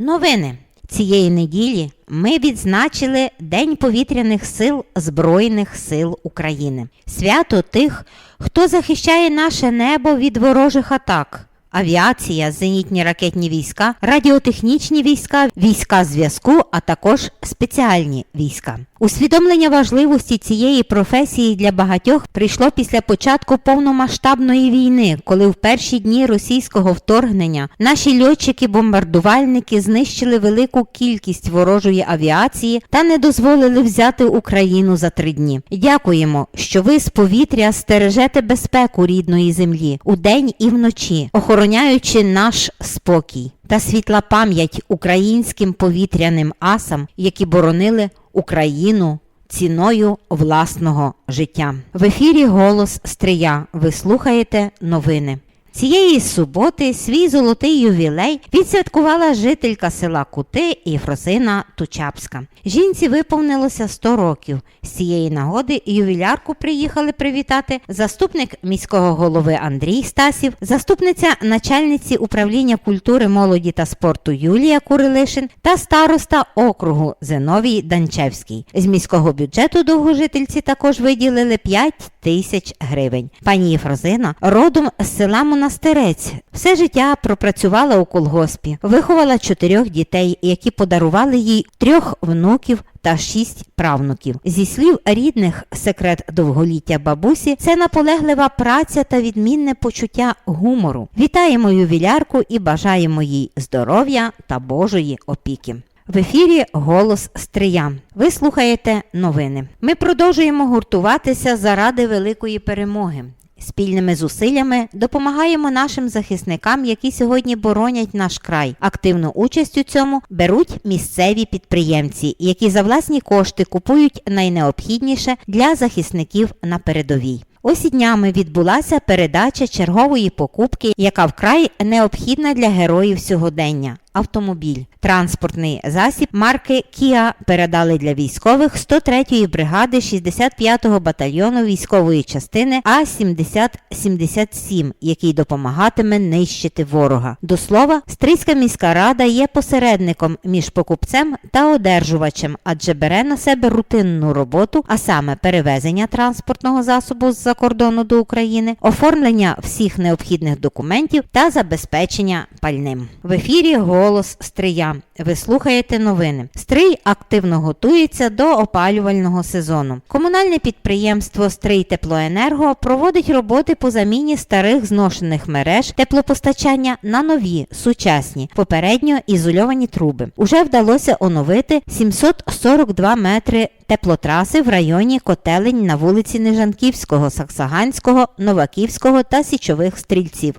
Новини. Цієї неділі ми відзначили День повітряних сил Збройних сил України. Свято тих, хто захищає наше небо від ворожих атак. Авіація, зенітні ракетні війська, радіотехнічні війська, війська зв'язку, а також спеціальні війська. Усвідомлення важливості цієї професії для багатьох прийшло після початку повномасштабної війни, коли в перші дні російського вторгнення наші льотчики-бомбардувальники знищили велику кількість ворожої авіації та не дозволили взяти Україну за три дні. Дякуємо, що ви з повітря стережете безпеку рідної землі удень і вночі, охороняючи наш спокій та світла пам'ять українським повітряним асам, які боронили Україну ціною власного життя. В ефірі Голос Стрия. Ви слухаєте новини. Цієї суботи свій золотий ювілей відсвяткувала жителька села Кути Єфросина Тучапська. Жінці виповнилося 100 років. З цієї нагоди ювілярку приїхали привітати заступник міського голови Андрій Стасів, заступниця начальниці управління культури, молоді та спорту Юлія Курилишин та староста округу Зиновій Данчевський. З міського бюджету довгожительці також виділили 5 тисяч гривень. Пані Єфрозина родом з села Монастирець. Все життя пропрацювала у колгоспі, виховала чотирьох дітей, які подарували їй трьох внуків та шість правнуків. Зі слів рідних, секрет довголіття бабусі це наполеглива праця та відмінне почуття гумору. Вітаємо ювілярку і бажаємо їй здоров'я та Божої опіки. В ефірі Голос Стрия. Ви слухаєте новини. Ми продовжуємо гуртуватися заради великої перемоги. Спільними зусиллями допомагаємо нашим захисникам, які сьогодні боронять наш край. Активну участь у цьому беруть місцеві підприємці, які за власні кошти купують найнеобхідніше для захисників на передовій. Ось і днями відбулася передача чергової покупки, яка вкрай необхідна для героїв сьогодення. Автомобіль. Транспортний засіб марки Kia передали для військових 103-ї бригади 65-го батальйону військової частини А-7077, який допомагатиме нищити ворога. До слова, Стрийська міська рада є посередником між покупцем та одержувачем, адже бере на себе рутинну роботу, а саме перевезення транспортного засобу з-за кордону до України, оформлення всіх необхідних документів та забезпечення пальним. В ефірі Голос Стрия. Ви слухаєте новини. Стрий активно готується до опалювального сезону. Комунальне підприємство Стрий Теплоенерго проводить роботи по заміні старих зношених мереж теплопостачання на нові, сучасні, попередньо ізольовані труби. Уже вдалося оновити 742 метри теплотраси в районі котелень на вулиці Нежанківського, Саксаганського, Новаківського та Січових стрільців.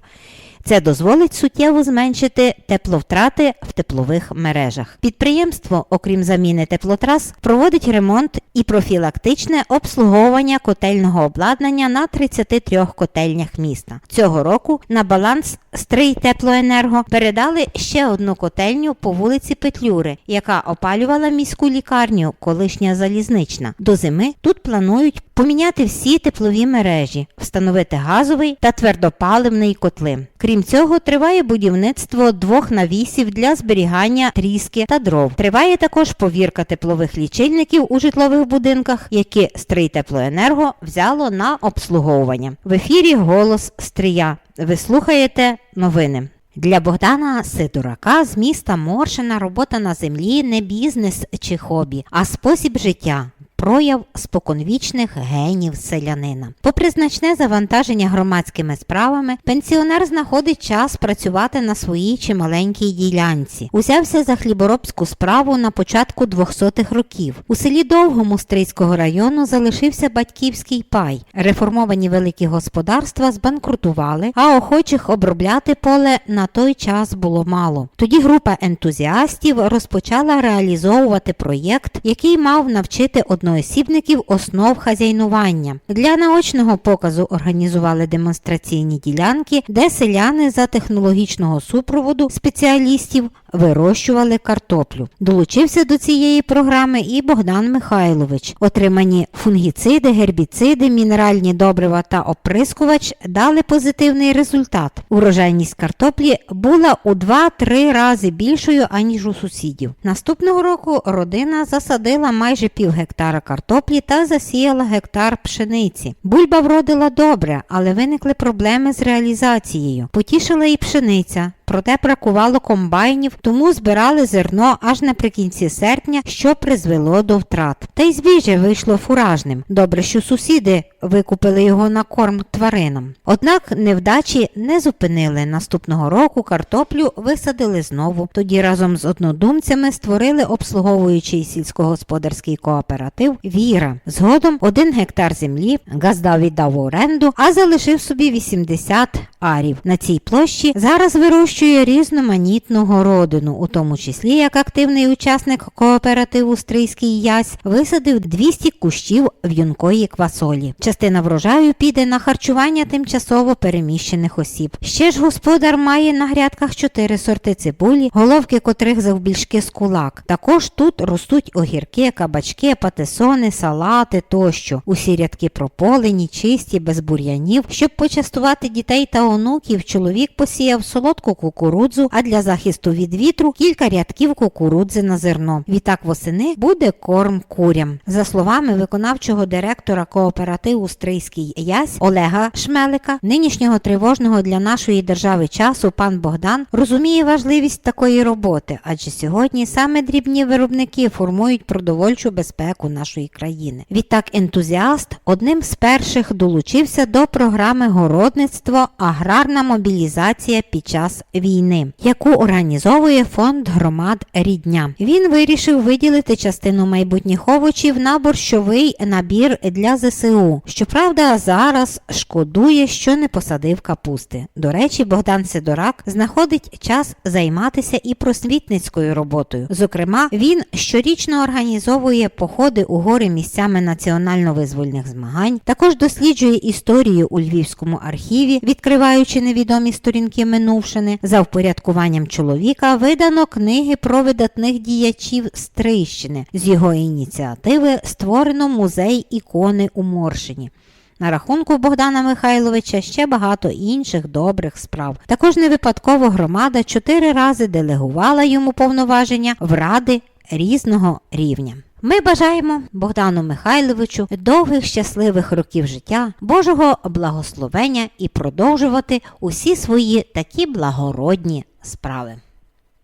Це дозволить суттєво зменшити тепловтрати в теплових мережах. Підприємство, окрім заміни теплотрас, проводить ремонт і профілактичне обслуговування котельного обладнання на 33 котельнях міста. Цього року на баланс Стрий Теплоенерго передали ще одну котельню по вулиці Петлюри, яка опалювала міську лікарню, колишня залізнична. До зими тут планують поміняти всі теплові мережі, встановити газовий та твердопаливний котли. Крім цього, триває будівництво двох навісів для зберігання тріски та дров. Триває також повірка теплових лічильників у житлових будинках, які Стрий Теплоенерго взяло на обслуговування. В ефірі голос Стрия. Ви слухаєте новини. Для Богдана Сидорака з міста Моршина робота на землі не бізнес чи хобі, а спосіб життя. Прояв споконвічних генів селянина. Попри значне завантаження громадськими справами, пенсіонер знаходить час працювати на своїй чималенькій ділянці. Узявся за хліборобську справу на початку 200-х років. У селі Довгому Стрийського району залишився батьківський пай. Реформовані великі господарства збанкрутували, а охочих обробляти поле на той час було мало. Тоді група ентузіастів розпочала реалізовувати проєкт, який мав навчити одного одноосібників основ хазяйнування. Для наочного показу організували демонстраційні ділянки, де селяни за технологічного супроводу спеціалістів вирощували картоплю. Долучився до цієї програми і Богдан Михайлович. Отримані фунгіциди, гербіциди, мінеральні добрива та оприскувач дали позитивний результат. Урожайність картоплі була у 2-3 рази більшою, аніж у сусідів. Наступного року родина засадила майже пів гектара картоплі та засіяла гектар пшениці. Бульба вродила добре, але виникли проблеми з реалізацією. Потішила і пшениця. Проте бракувало комбайнів, тому збирали зерно аж наприкінці серпня, що призвело до втрат. Та й збіжжя вийшло фуражним. Добре, що сусіди викупили його на корм тваринам. Однак невдачі не зупинили. Наступного року картоплю висадили знову. Тоді разом з однодумцями створили обслуговуючий сільськогосподарський кооператив Віра. Згодом один гектар землі Газда віддав в оренду, а залишив собі 80 арів. На цій площі зараз вирощує різноманітну городину, у тому числі як активний учасник кооперативу Стрийський Ясь висадив 200 кущів в'юнкої квасолі. Частина врожаю піде на харчування тимчасово переміщених осіб. Ще ж господар має на грядках 4 сорти цибулі, головки котрих завбільшки з кулак. Також тут ростуть огірки, кабачки, патисони, салати тощо. Усі рядки прополені, чисті, без бур'янів. Щоб почастувати дітей та онуків, чоловік посіяв солодку кукурудзу, а для захисту від вітру кілька рядків кукурудзи на зерно. Відтак восени буде корм курям. За словами виконавчого директора кооперативу Стрийський Ясь Олега Шмелика, нинішнього тривожного для нашої держави часу пан Богдан розуміє важливість такої роботи, адже сьогодні саме дрібні виробники формують продовольчу безпеку нашої країни. Відтак ентузіаст одним з перших долучився до програми городництво аграрна мобілізація під час війни, яку організовує фонд громад Рідня. Він вирішив виділити частину майбутніх овочів на борщовий набір для ЗСУ. Щоправда, зараз шкодує, що не посадив капусти. До речі, Богдан Сидорак знаходить час займатися і просвітницькою роботою. Зокрема, він щорічно організовує походи у гори місцями національно-визвольних змагань. Також досліджує історію у Львівському архіві, відкриваючи невідомі сторінки минувшини. За впорядкуванням чоловіка видано книги про видатних діячів Стрийщини. З його ініціативи створено музей ікони у Моршині. На рахунку Богдана Михайловича ще багато інших добрих справ. Також не випадково громада чотири рази делегувала йому повноваження в ради різного рівня. Ми бажаємо Богдану Михайловичу довгих щасливих років життя, Божого благословення і продовжувати усі свої такі благородні справи.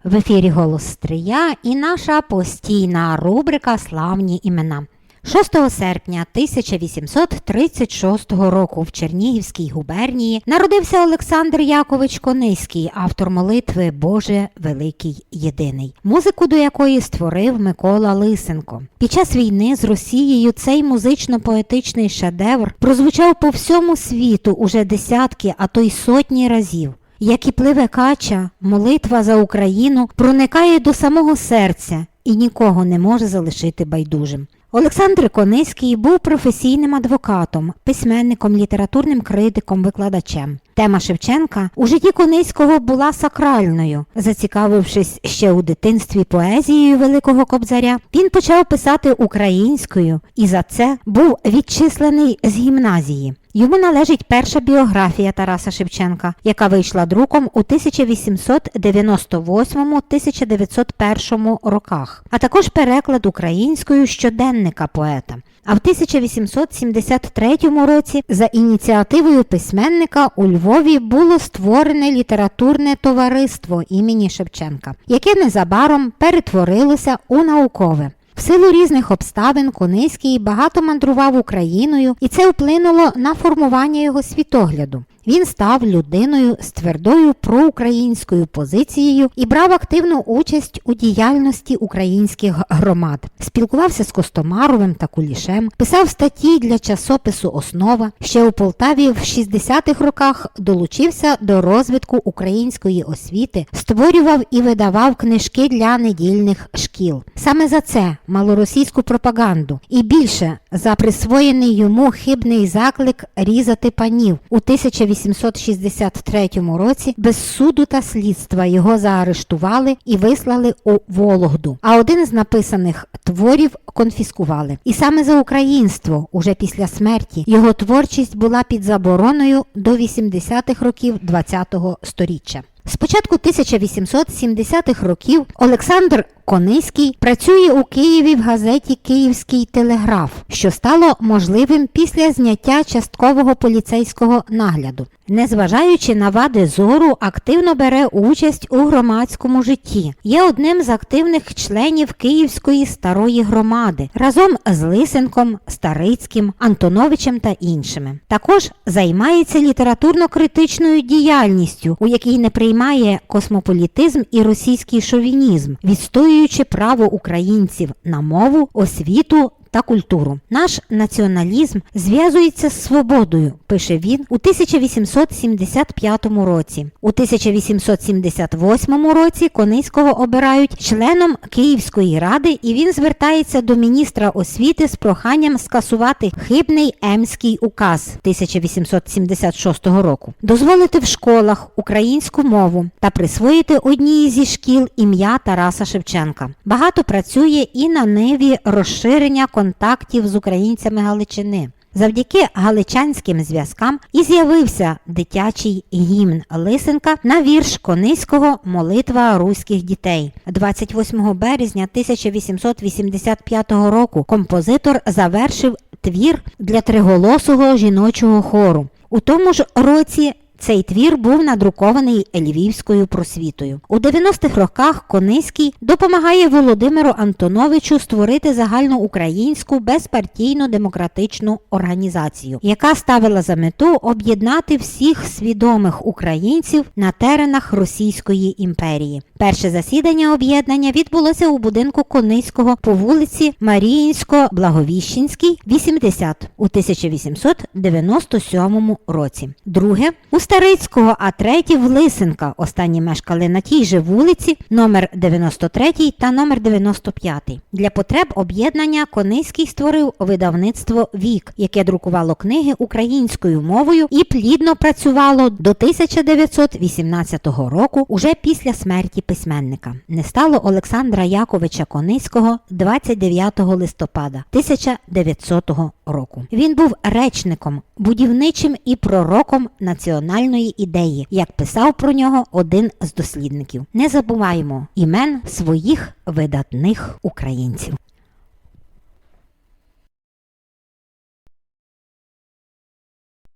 В ефірі Голос Стрия і наша постійна рубрика Славні імена. 6 серпня 1836 року в Чернігівській губернії народився Олександр Якович Кониський, автор молитви Боже Великий Єдиний, музику до якої створив Микола Лисенко. Під час війни з Росією цей музично-поетичний шедевр прозвучав по всьому світу уже десятки, а то й сотні разів. Як і пливе кача, молитва за Україну проникає до самого серця і нікого не може залишити байдужим. Олександр Кониський був професійним адвокатом, письменником, літературним критиком, викладачем. Тема Шевченка у житті Кониського була сакральною. Зацікавившись ще у дитинстві поезією Великого Кобзаря, він почав писати українською і за це був відчислений з гімназії. Йому належить перша біографія Тараса Шевченка, яка вийшла друком у 1898-1901 роках, а також переклад українською щоденника поета. А в 1873 році за ініціативою письменника у Львові було створене літературне товариство імені Шевченка, яке незабаром перетворилося у наукове. В силу різних обставин Кониський багато мандрував Україною, і це вплинуло на формування його світогляду. Він став людиною з твердою проукраїнською позицією і брав активну участь у діяльності українських громад. Спілкувався з Костомаровим та Кулішем, писав статті для часопису Основа. Ще у Полтаві в 60-х роках долучився до розвитку української освіти, створював і видавав книжки для недільних шкіл. Саме за це малоросійську пропаганду і більше за присвоєний йому хибний заклик різати панів у 1863 році без суду та слідства його заарештували і вислали у Вологду. А один з написаних творів конфіскували. І саме за українство, уже після смерті, його творчість була під забороною до 80-х років ХХ століття. З початку 1870-х років Олександр Кониський працює у Києві в газеті Київський телеграф, що стало можливим після зняття часткового поліцейського нагляду. Незважаючи на вади зору, активно бере участь у громадському житті. Є одним з активних членів Київської старої громади разом з Лисенком, Старицьким, Антоновичем та іншими. Також займається літературно-критичною діяльністю, у якій не приймає космополітизм і російський шовінізм, відстоюючи право українців на мову, освіту та культуру. Наш націоналізм зв'язується з свободою, пише він у 1875 році. У 1878 році Кониського обирають членом Київської ради, і він звертається до міністра освіти з проханням скасувати хибний Емський указ 1876 року, дозволити в школах українську мову та присвоїти одній зі шкіл ім'я Тараса Шевченка. Багато працює і на ниві розширення контактів з українцями Галичини. Завдяки галичанським зв'язкам і з'явився дитячий гімн Лисенка на вірш Кониського Молитва руських дітей. 28 березня 1885 року композитор завершив твір для триголосого жіночого хору. У тому ж році цей твір був надрукований Львівською просвітою. У 90-х роках Кониський допомагає Володимиру Антоновичу створити загальноукраїнську безпартійну демократичну організацію, яка ставила за мету об'єднати всіх свідомих українців на теренах Російської імперії. Перше засідання об'єднання відбулося у будинку Кониського по вулиці Маріїнсько-Благовіщенській, 80 у 1897 році. Друге у Старицького, а третє в Лисенка. Останні мешкали на тій же вулиці, номер 93 та номер 95. Для потреб об'єднання Кониський створив видавництво Вік, яке друкувало книги українською мовою і плідно працювало до 1918 року, уже після смерті письменника. Не стало Олександра Яковича Кониського 29 листопада 1900 року. Він був речником, будівничим і пророком національної ідеї, як писав про нього один з дослідників. Не забуваємо імен своїх видатних українців.